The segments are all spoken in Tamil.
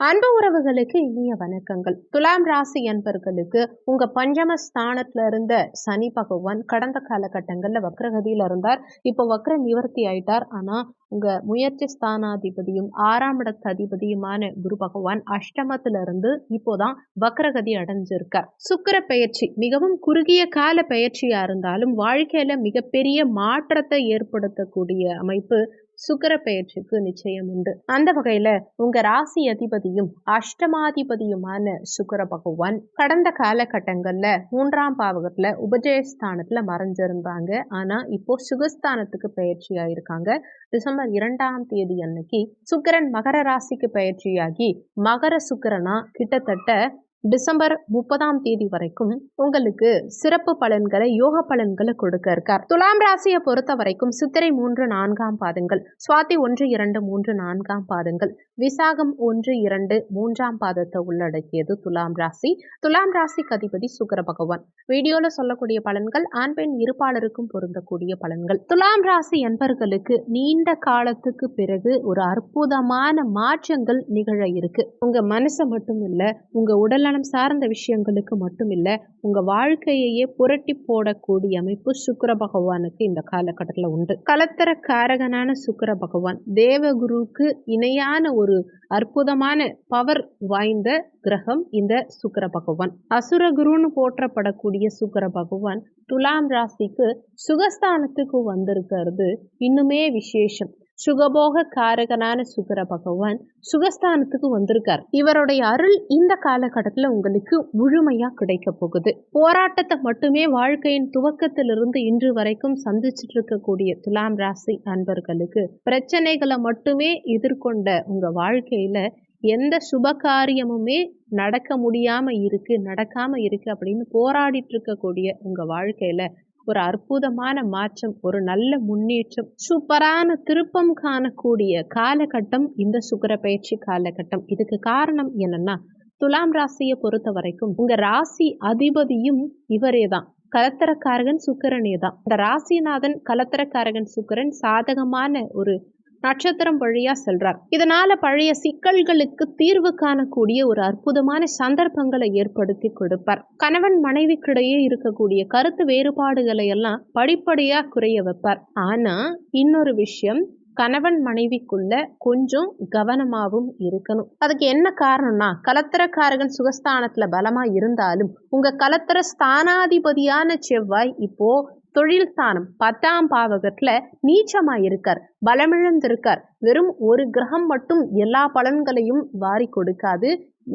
அன்பு உறவுகளுக்கு இனிய வணக்கங்கள். துலாம் ராசி அன்பர்களுக்கு உங்க பஞ்சம ஸ்தானத்துல இருந்த சனி பகவான் கடந்த காலகட்டங்கள்ல வக்ரகதியில இருந்தார். இப்போ வக்ர நிவர்த்தி ஆயிட்டார். ஆனா உங்க முயற்சி ஸ்தானாதிபதியும் ஆறாம் இடத்து அதிபதியுமான குரு பகவான் அஷ்டமத்துல இருந்து இப்போதான் வக்ரகதி அடைஞ்சிருக்கார். சுக்கிர பயிற்சி மிகவும் குறுகிய கால பயிற்சியா இருந்தாலும் வாழ்க்கையில மிகப்பெரிய மாற்றத்தை ஏற்படுத்தக்கூடிய அமைப்பு சுக்கர பெயர்ச்சிக்கு நிச்சயம் உண்டு. அந்த வகையில உங்க ராசி அதிபதியும் அஷ்டமாதிபதியுமான சுக்கர பகவான் கடந்த காலகட்டங்கள்ல மூன்றாம் பாவகத்துல உபஜயஸ்தானத்துல மறைஞ்சிருந்தாங்க. ஆனா இப்போ சுகஸ்தானத்துக்கு பயிற்சி ஆயிருக்காங்க டிசம்பர் இரண்டாம் தேதி அன்னைக்கு சுக்கரன் மகர ராசிக்கு பயிற்சியாகி மகர சுக்கிரனா கிட்டத்தட்ட டிசம்பர் முப்பதாம் தேதி வரைக்கும் உங்களுக்கு சிறப்பு பலன்களை யோக பலன்களை கொடுக்க இருக்கார். துலாம் ராசியை பொறுத்த வரைக்கும் சித்திரை மூன்று நான்காம் பாதங்கள் சுவாதி ஒன்று இரண்டு மூன்று நான்காம் பாதங்கள் விசாகம் ஒன்று இரண்டு மூன்றாம் பாதத்தை உள்ளடக்கியது துலாம் ராசி. துலாம் ராசி அதிபதி சுக்கர பகவான். வீடியோல சொல்லக்கூடிய பலன்கள் ஆண் பெண் இருப்பாளருக்கும் பொருந்தக்கூடிய பலன்கள். துலாம் ராசி என்பர்களுக்கு நீண்ட காலத்துக்கு பிறகு ஒரு அற்புதமான மாற்றங்கள் நிகழ இருக்கு. உங்க மனசை மட்டும் இல்ல உங்க உடல் கல்யாணம் சார்ந்த விஷயங்களுக்கு மட்டும் இல்ல உங்க வாழ்க்கையையே புரட்டி போடக்கூடிய அமைப்பு சுக்கர பகவானுக்கு இந்த காலகட்டத்தில் உண்டு. கலத்தர காரகனான சுக்கர பகவான் தேவகுருக்கு இணையான ஒரு அற்புதமான பவர் வாய்ந்த கிரகம் இந்த சுக்கர பகவான். அசுரகுருன்னு போற்றப்படக்கூடிய சுக்கர பகவான் துலாம் ராசிக்கு சுகஸ்தானத்துக்கு வந்திருக்கிறது. இன்னுமே விசேஷம். சுகபோக காரகனான சுகர பகவான் சுகஸ்தானத்துக்கு வந்திருக்கார். இவருடைய அருள் இந்த காலகட்டத்தில் உங்களுக்கு முழுமையா கிடைக்க போகுது. போராட்டத்தை மட்டுமே வாழ்க்கையின் துவக்கத்திலிருந்து இன்று வரைக்கும் சந்திச்சுட்டு இருக்கக்கூடிய துலாம் ராசி அன்பர்களுக்கு பிரச்சனைகளை மட்டுமே எதிர்கொண்ட உங்க வாழ்க்கையில எந்த சுப காரியமுமே நடக்க முடியாம இருக்கு நடக்காம இருக்கு அப்படின்னு போராடிட்டு இருக்கக்கூடிய உங்க வாழ்க்கையில ஒரு அற்புதமான மாற்றம் ஒரு நல்ல முன்னேற்றம் சூப்பரான திருப்பம் காணக்கூடிய காலகட்டம் இந்த சுக்கர பயிற்சி காலகட்டம். இதுக்கு காரணம் என்னன்னா துலாம் ராசியை பொறுத்த வரைக்கும் உங்க ராசி அதிபதியும் இவரே தான். கலத்தரக்காரகன் சுக்கரனே தான். இந்த ராசிநாதன் கலத்தரக்காரகன் சுக்கரன் சாதகமான ஒரு நட்சத்திரம் வழியா செல்றார். இதனால பழைய சிக்கல்களுக்கு தீர்வு காணக்கூடிய ஒரு அற்புதமான சந்தர்ப்பங்களை ஏற்படுத்தி கொடுப்பார். கணவன் மனைவிக்கிடையே இருக்கக்கூடிய கருத்து வேறுபாடுகளை எல்லாம் படிப்படியா குறைய வைப்பார். ஆனா இன்னொரு விஷயம் கணவன் மனைவிக்குள்ள கொஞ்சம் கவனமாகவும் இருக்கணும். அதுக்கு என்ன காரணம்னா கலத்திரக்காரகன் சுகஸ்தானத்துல பலமா இருந்தாலும் உங்க கலத்திர ஸ்தானாதிபதியான செவ்வாய் இப்போ தொழில் ஸ்தானம் பத்தாம் பாவகத்துல நீச்சமா இருக்கார் பலமிழந்திருக்கார். வெறும் ஒரு கிரகம் மட்டும் எல்லா பலன்களையும் வாரி கொடுக்காது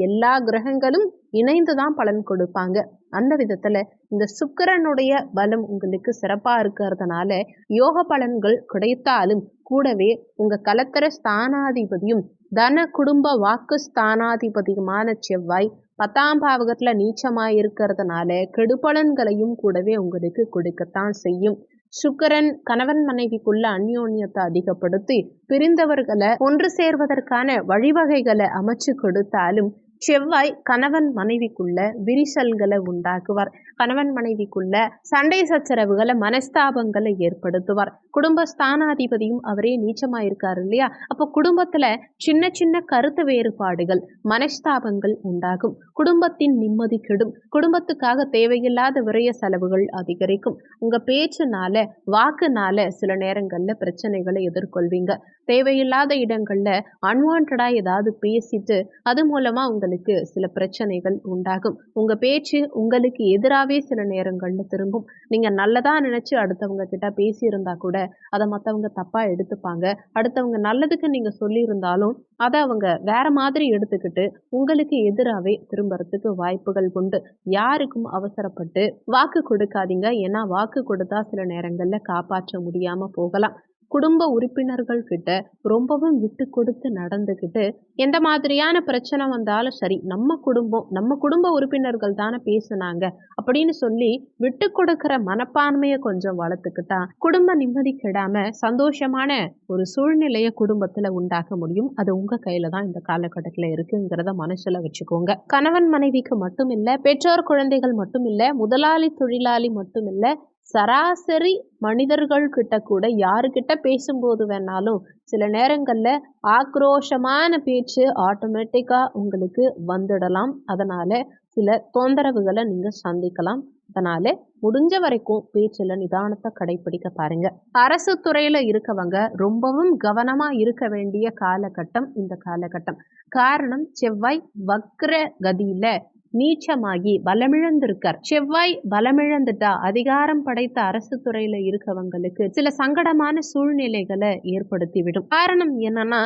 எல்லா கிரகங்களும் இணைந்து தான் பலன் கொடுப்பாங்க. அந்த விதத்துல இந்த சுக்கிரனுடைய பலம் உங்களுக்கு சிறப்பா இருக்கிறதுனால யோக பலன்கள் கிடைத்தாலும் கூடவே உங்க கலத்தர ஸ்தானாதிபதியும் தன குடும்ப வாக்கு ஸ்தானாதிபதியுமான செவ்வாய் பத்தாம் பாவகத்தில் நீச்சமா இருக்கிறதுனால கெடுபலன்களையும் கூடவே உங்களுக்கு கொடுக்கத்தான் செய்யும். சுக்கரன் கணவன் மனைவிக்குள்ள அந்யோன்யத்தை அதிகப்படுத்தி பிரிந்தவர்களை ஒன்று சேர்வதற்கான வழிவகைகளை அமைச்சு கொடுத்தாலும் செவ்வாய் கணவன் மனைவிக்குள்ள விரிசல்களை உண்டாக்குவார். கணவன் மனைவிக்குள்ள சண்டை சச்சரவுகளை மனஸ்தாபங்களை ஏற்படுத்துவார். குடும்ப ஸ்தானாதிபதியும் அவரே நீச்சமா இருக்காரு இல்லையா? அப்போ குடும்பத்துல சின்ன சின்ன கருத்து வேறுபாடுகள் மனஸ்தாபங்கள் உண்டாகும். குடும்பத்தின் நிம்மதி கெடும். குடும்பத்துக்காக தேவையில்லாத விரைய செலவுகள் அதிகரிக்கும். உங்க பேச்சுனால வாக்குனால சில நேரங்கள்ல பிரச்சனைகளை எதிர்கொள்வீங்க. தேவையில்லாத இடங்கள்ல அன்வான்டா ஏதாவது பேசிட்டு அது மூலமா உங்களுக்கு சில பிரச்சனைகள் உண்டாகும். உங்க பேச்சு உங்களுக்கு எதிராக எதிராகவே சில நேரங்கள்ல திரும்பும். நீங்க நல்லதா நினைச்சு அடுத்தவங்க கிட்ட பேசியிருந்தா கூட அதை மற்றவங்க தப்பா எடுத்துப்பாங்க. அடுத்தவங்க நல்லதுக்கு நீங்க சொல்லியிருந்தாலும் அதை அவங்க வேற மாதிரி எடுத்துக்கிட்டு உங்களுக்கு எதிராகவே திரும்புறதுக்கு வாய்ப்புகள் உண்டு. யாருக்கும் அவசரப்பட்டு வாக்கு கொடுக்காதீங்க. ஏன்னா வாக்கு கொடுத்தா சில நேரங்கள்ல காப்பாற்ற முடியாம போகலாம். குடும்ப உறுப்பினர்கள் கிட்ட ரொம்பவும் விட்டு கொடுத்து நடந்துக்கிட்டு எந்த மாதிரியான பிரச்சனை வந்தாலும் சரி நம்ம குடும்பம் நம்ம குடும்ப உறுப்பினர்கள் தானே பேசுனாங்க அப்படின்னு சொல்லி விட்டு கொடுக்கிற மனப்பான்மையை கொஞ்சம் வளர்த்துக்கிட்டா குடும்ப நிம்மதி கெடாம சந்தோஷமான ஒரு சூழ்நிலையை குடும்பத்துல உண்டாக்க முடியும். அது உங்க கையில தான் இந்த காலகட்டத்தில் இருக்குங்கிறத மனசுல வச்சுக்கோங்க. கணவன் மனைவிக்கு மட்டும் இல்ல பெற்றோர் குழந்தைகள் மட்டும் இல்ல முதலாளி தொழிலாளி மட்டும் இல்ல சராசரி மனிதர்கள் கிட்ட கூட யாருக்கிட்ட பேசும்போது வேணாலும் சில நேரங்களில் ஆக்ரோஷமான பேச்சு ஆட்டோமேட்டிக்காக உங்களுக்கு வந்துடலாம். அதனால் சில தொந்தரவுகளை நீங்கள் சந்திக்கலாம். அதனால முடிஞ்ச வரைக்கும் பேச்சில் நிதானத்தை கடைபிடிக்க பாருங்க. அரசு துறையில் இருக்கவங்க ரொம்பவும் கவனமாக இருக்க வேண்டிய காலகட்டம் இந்த காலகட்டம். காரணம் செவ்வாய் வக்ர கதியில நீச்சமாகி பலமிழந்திருக்கார். செவ்வாய் பலமிழந்துட்டா அதிகாரம் படைத்த அரசு துறையில இருக்கவங்களுக்கு சில சங்கடமான சூழ்நிலைகளை ஏற்படுத்திவிடும். காரணம் என்னன்னா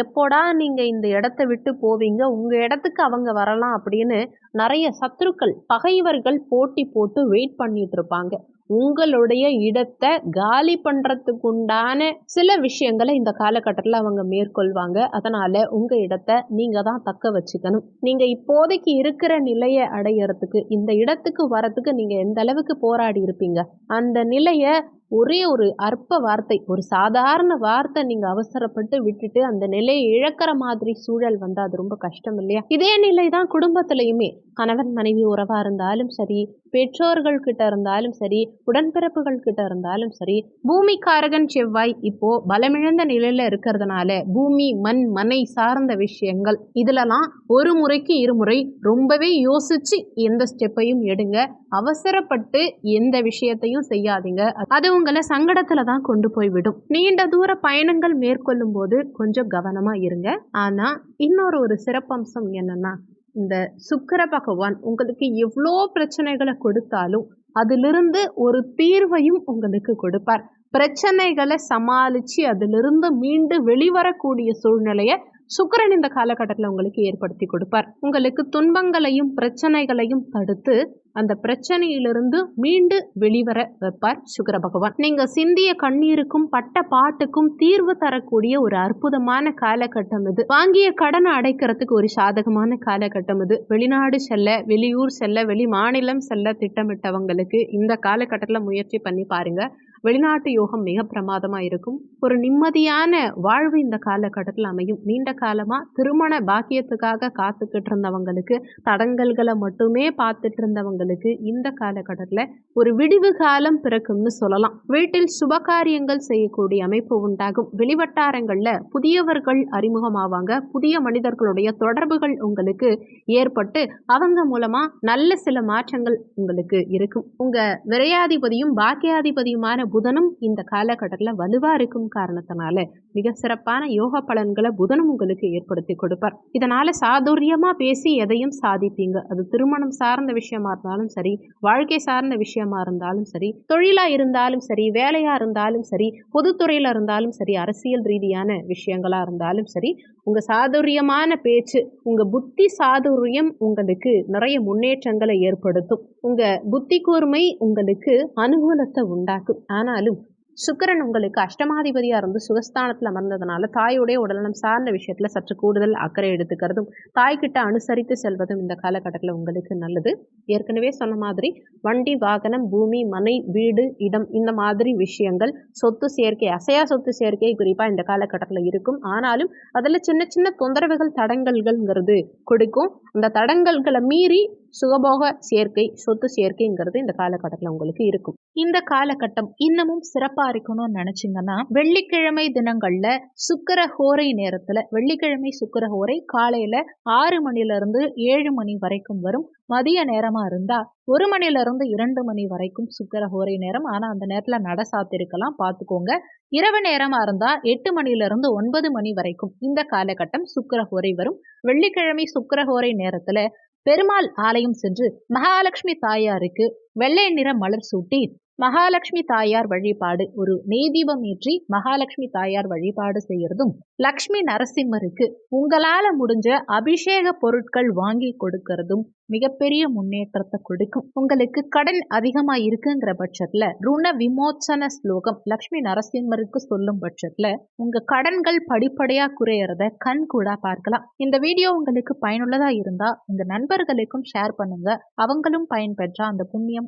எப்போடா நீங்க இந்த இடத்த விட்டு போவீங்க உங்க இடத்துக்கு அவங்க வரலாம் அப்படின்னு நிறைய சத்துருக்கள் பகைவர்கள் போட்டி போட்டு வெயிட் பண்ணிட்டு இருப்பாங்க. உங்களுடைய இடத்தை காலி பண்ணுறதுக்கு உண்டான சில விஷயங்களை இந்த காலகட்டத்தில் அவங்க மேற்கொள்வாங்க. அதனால் உங்கள் இடத்த நீங்கள் தான் தக்க வச்சுக்கணும். நீங்கள் இப்போதைக்கு இருக்கிற நிலையை அடையிறதுக்கு இந்த இடத்துக்கு வரத்துக்கு நீங்கள் எந்த அளவுக்கு போராடி இருப்பீங்க? அந்த நிலையை ஒரே ஒரு அற்ப வார்த்தை ஒரு சாதாரண வார்த்தை நீங்க அவசரப்பட்டு விட்டுட்டு அந்த நிலையை இழக்கிற மாதிரி சூழல் வந்தா அது ரொம்ப கஷ்டம் இல்லையா? இதே நிலை தான் குடும்பத்திலையுமே. கணவன் மனைவி உறவா இருந்தாலும் சரி பெற்றோர்கள் கிட்ட இருந்தாலும் சரி உடன்பிறப்புகள் கிட்ட இருந்தாலும் சரி பூமிக்காரகன் செவ்வாய் இப்போ பலமிழந்த நிலையில இருக்கிறதுனால பூமி மண் மனை சார்ந்த விஷயங்கள் இதுலலாம் ஒரு முறைக்கு இருமுறை ரொம்பவே யோசிச்சு எந்த ஸ்டெப்பையும் எடுங்க. அவசரப்பட்டு எந்த விஷயத்தையும் செய்யாதீங்க. அதுவும் உங்களை சங்கடத்துல தான் கொண்டு போய் விடும். நீண்ட தூர பயணங்கள் மேற்கொள்ளும் போது கொஞ்சம் கவனமா இருங்க. ஆனா இன்னொரு ஒரு சிறப்பம்சம் என்னன்னா இந்த சுக்கர பகவான் உங்களுக்கு எவ்வளோ பிரச்சனைகளை கொடுத்தாலும் அதிலிருந்து ஒரு தீர்வையும் உங்களுக்கு கொடுப்பார். பிரச்சனைகளை சமாளித்து அதிலிருந்து மீண்டு வெளிவரக்கூடிய சூழ்நிலையை சுக்கரன் இந்த காலகட்டத்தில் உங்களுக்கு ஏற்படுத்தி கொடுப்பார். உங்களுக்கு துன்பங்களையும் பிரச்சனைகளையும் தடுத்து அந்த பிரச்சனையிலிருந்து மீண்டு வெளிவர வைப்பார் சுக்கர பகவான் நீங்க சிந்திய கண்ணீருக்கும் பட்ட பாட்டுக்கும் தீர்வு தரக்கூடிய ஒரு அற்புதமான காலகட்டம் இது. வாங்கிய கடனை அடைக்கிறதுக்கு ஒரு சாதகமான காலகட்டம் இது. வெளிநாடு செல்ல வெளியூர் செல்ல வெளி மாநிலம் செல்ல திட்டமிட்டவங்களுக்கு இந்த காலகட்டத்தில் முயற்சி பண்ணி பாருங்க. வெளிநாட்டு யோகம் மிக பிரமாதமாக இருக்கும். ஒரு நிம்மதியான வாழ்வு இந்த காலகட்டத்தில் அமையும். நீண்ட காலமாக திருமண பாக்கியத்துக்காக காத்துக்கிட்டு இருந்தவங்களுக்கு தடங்கல்களை மட்டுமே பார்த்துட்டு இருந்தவங்களுக்கு இந்த காலகட்டத்தில் ஒரு விடிவு காலம் பிறக்கும்னு சொல்லலாம். வீட்டில் சுபகாரியங்கள் செய்யக்கூடிய அமைப்பு உண்டாகும். வெளிவட்டாரங்களில் புதியவர்கள் அறிமுகமாவாங்க. புதிய மனிதர்களுடைய தொடர்புகள் உங்களுக்கு ஏற்பட்டு அவங்க மூலமாக நல்ல சில மாற்றங்கள் உங்களுக்கு இருக்கும். உங்கள் விரையாதிபதியும் பாக்கியாதிபதியுமான புதனும் இந்த காலகட்டத்தில் வலுவாக இருக்கும் காரணத்தினால மிக சிறப்பான யோக பலன்களை புதனும் உங்களுக்கு ஏற்படுத்தி கொடுப்பார். இதனால் சாதுரியமாக பேசி எதையும் சாதிப்பீங்க. அது திருமணம் சார்ந்த விஷயமா இருந்தாலும் சரி வாழ்க்கை சார்ந்த விஷயமா இருந்தாலும் சரி தொழிலாக இருந்தாலும் சரி வேலையாக இருந்தாலும் சரி பொதுத்துறையில் இருந்தாலும் சரி அரசியல் ரீதியான விஷயங்களாக இருந்தாலும் சரி உங்கள் சாதுரியமான பேச்சு உங்கள் புத்தி சாதுரியம் உங்களுக்கு நிறைய முன்னேற்றங்களை ஏற்படுத்தும். உங்கள் புத்தி கூர்மை உங்களுக்கு அனுகூலத்தை உண்டாக்கும். ஆனாலும் சுக்கரன் உங்களுக்கு அஷ்டமாதிபதியாக இருந்து சுகஸ்தானத்தில் அமர்ந்ததுனால தாயுடைய உடல்நலம் சார்ந்த விஷயத்தில் சற்று கூடுதல் அக்கறை எடுத்துக்கிறதும் தாய்கிட்ட அனுசரித்து செல்வதும் இந்த காலகட்டத்தில் உங்களுக்கு நல்லது. ஏற்கனவே சொன்ன மாதிரி வண்டி வாகனம் பூமி மனை வீடு இடம் இந்த மாதிரி விஷயங்கள் சொத்து சேர்க்கை அசையா சொத்து சேர்க்கை குறிப்பாக இந்த காலகட்டத்தில் இருக்கும். ஆனாலும் அதில் சின்ன சின்ன தொந்தரவுகள் தடங்கல்கள்ங்கிறது கொடுக்கும். அந்த தடங்கல்களை மீறி சுகபோக சேர்க்கை சொத்து சேர்க்கைங்கிறது இந்த காலகட்டத்தில் உங்களுக்கு இருக்கும். இந்த காலகட்டம் இன்னமும் சிறப்பாக இருக்கணும்னு நினச்சிங்கன்னா வெள்ளிக்கிழமை தினங்கள்ல சுக்கர ஹோரை நேரத்தில் வெள்ளிக்கிழமை சுக்கர ஹோரை காலையில் ஆறு மணில இருந்து ஏழு மணி வரைக்கும் வரும். மதிய நேரமா இருந்தால் ஒரு மணில இருந்து இரண்டு மணி வரைக்கும் சுக்கர ஹோரை நேரம். ஆனால் அந்த நேரத்தில் நட சாத்திருக்கலாம் பார்த்துக்கோங்க இரவு நேரமா இருந்தால் எட்டு மணிலேருந்து ஒன்பது மணி வரைக்கும் இந்த காலகட்டம் சுக்கர ஹோரை வரும். வெள்ளிக்கிழமை சுக்கர ஹோரை நேரத்தில் பெருமாள் ஆலயம் சென்று மகாலட்சுமி தாயாருக்கு வெள்ளை நிற மலர் சூட்டி மகாலட்சுமி தாயார் வழிபாடு. ஒரு நெய்தீபம் ஏற்றி மகாலட்சுமி தாயார் வழிபாடு செய்யறதும் லக்ஷ்மி நரசிம்மருக்கு உங்களால முடிஞ்ச அபிஷேக பொருட்கள் வாங்கி கொடுக்கறதும் மிகப்பெரிய முன்னேற்றத்தை கொடுக்கும். உங்களுக்கு கடன் அதிகமா இருக்குங்கிற பட்சத்துல ருண விமோச்சன ஸ்லோகம் லக்ஷ்மி நரசிம்மருக்கு சொல்லும் பட்சத்துல உங்க கடன்கள் படிப்படியா குறையறத கண் கூட பார்க்கலாம். இந்த வீடியோ உங்களுக்கு பயனுள்ளதா இருந்தா உங்க நண்பர்களுக்கும் ஷேர் பண்ணுங்க. அவங்களும் பயன்பெற்றா அந்த புண்ணியம்